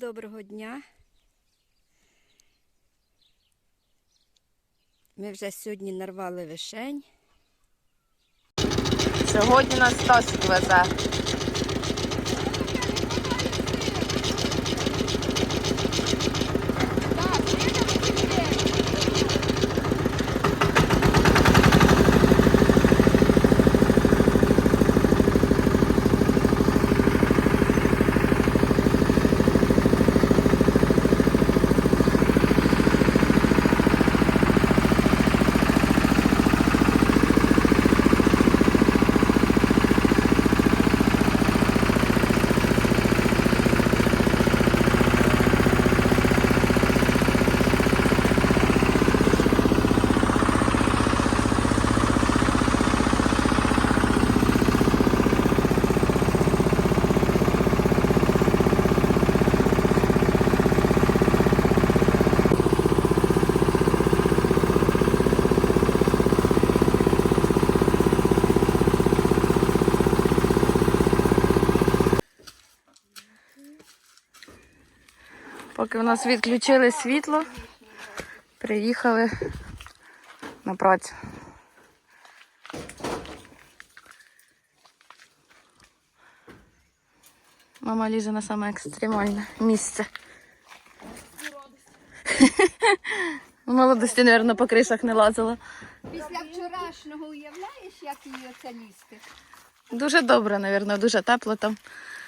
доброго дня. Ми вже сьогодні нарвали вишень. Сьогодні нас Стасик везе. Поки в нас відключили світло, приїхали на працю. Мама лізе на саме екстремальне місце. В молодості, мабуть, по кришах не лазила. Після вчорашнього уявляєш, як її оце лізти? Дуже добре, мабуть, дуже тепло там.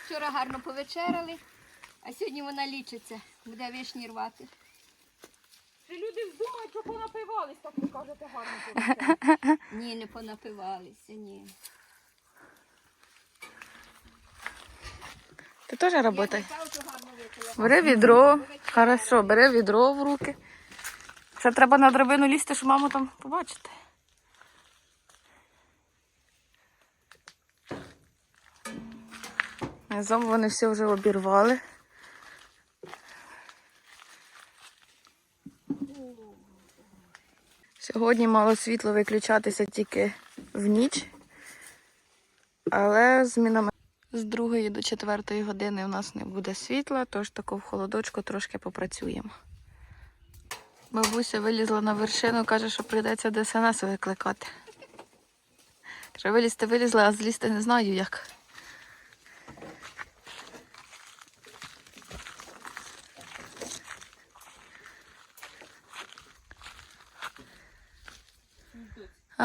Вчора гарно повечеряли, а сьогодні вона лічиться, буде вишні рвати. Люди думають, що понапивались, так ви кажете гарно повечеряли. Ні, не понапивалися, ні. Ти теж випила. Бери відро. Хорошо, бери відро в руки. Ще треба на драбину лізти, щоб маму там побачити. Разом вони все вже обірвали. Сьогодні мало світло виключатися тільки в ніч, але змінами з 2 до 4 години у нас не буде світла, тож тако в холодочку трошки попрацюємо. Бабуся вилізла на вершину, каже, що прийдеться ДСНС викликати. Вилізти вилізла, а злізти не знаю як.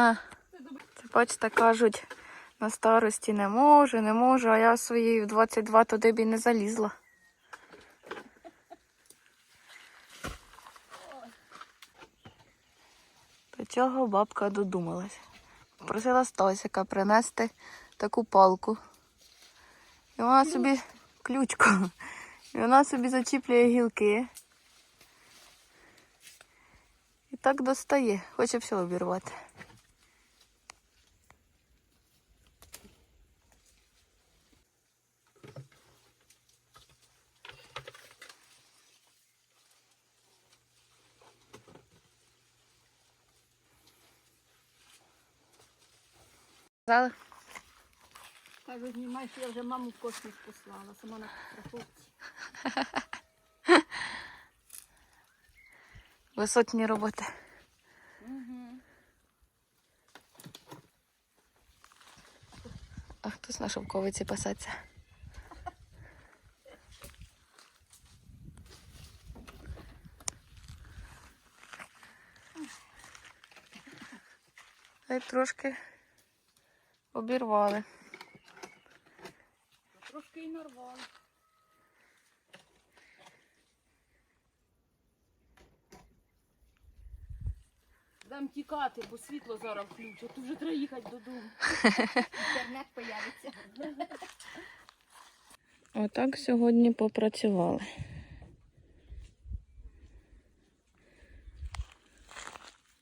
А, це бачите, кажуть, на старості не можу, не можу, а я своїй в 22 туди б і не залізла. До чого бабка додумалась. Просила Стасика принести таку палку. І вона собі ключку. І вона собі зачіплює гілки. І так достає, хоче все обірвати. Сказали? Кажу, знімай, що я вже маму в космос послала, сама на страховці. Висотні роботи. А хтось на шовковиці пасеться. Трошки обірвали. Трошки і нарвали. Дам тікати, бо світло зараз включать. Тут вже треба їхати додому. Інтернет появиться. Отак сьогодні попрацювали.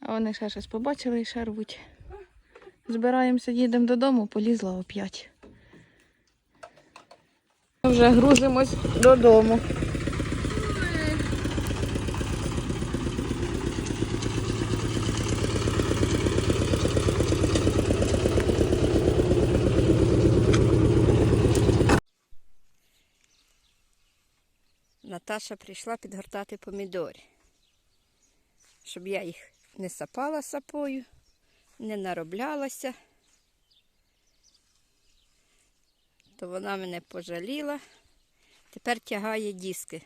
А вони ще щось побачили і ще рвуть. Збираємося, їдемо додому, полізла оп'ять. Вже грузимось додому. Наташа прийшла підгортати помідори, щоб я їх не сапала сапою, не нароблялася. То вона мене пожаліла. Тепер тягає диски.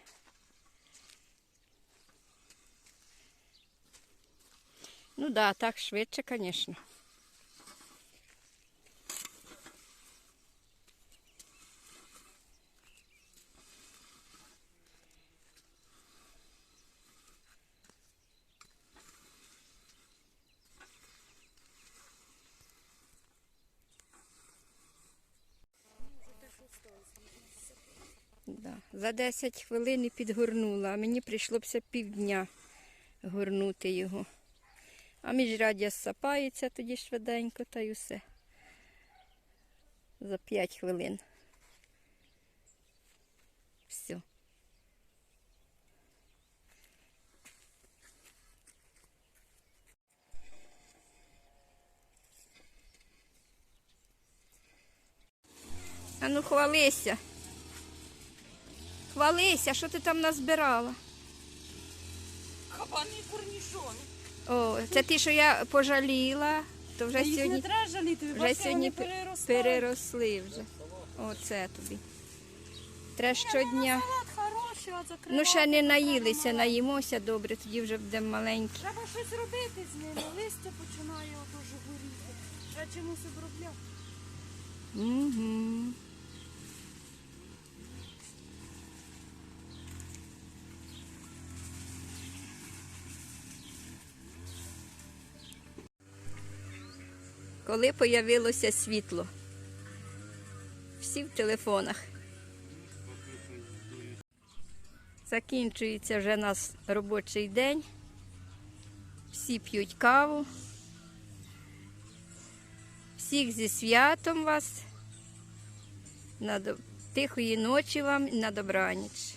Ну так, да, так швидше, звісно. Да. За 10 хвилин і підгорнула, а мені прийшлося півдня горнути його. А міжряддя сапається тоді швиденько та й усе. За 5 хвилин. Все. А ну хвалися. Хвалися, що ти там назбирала? Кабаний корнішон. О, це ті, що я пожаліла, то вже Їх не сьогодні треба жаліти, ви вже бачите, сьогодні вони пе- переросли вже. Оце тобі. Треба щодня. Салат хороший, а закривати. Ну, ще не наїлися, наїмося добре, тоді вже будемо маленькі. Треба щось робити з ними. Листя починає дуже горіти. Треба чимось обробляти. Угу. Коли появилося світло? Всі в телефонах. Закінчується вже нас робочий день. Всі п'ють каву. Всіх зі святом вас. На Тихої ночі вам і на добраніч.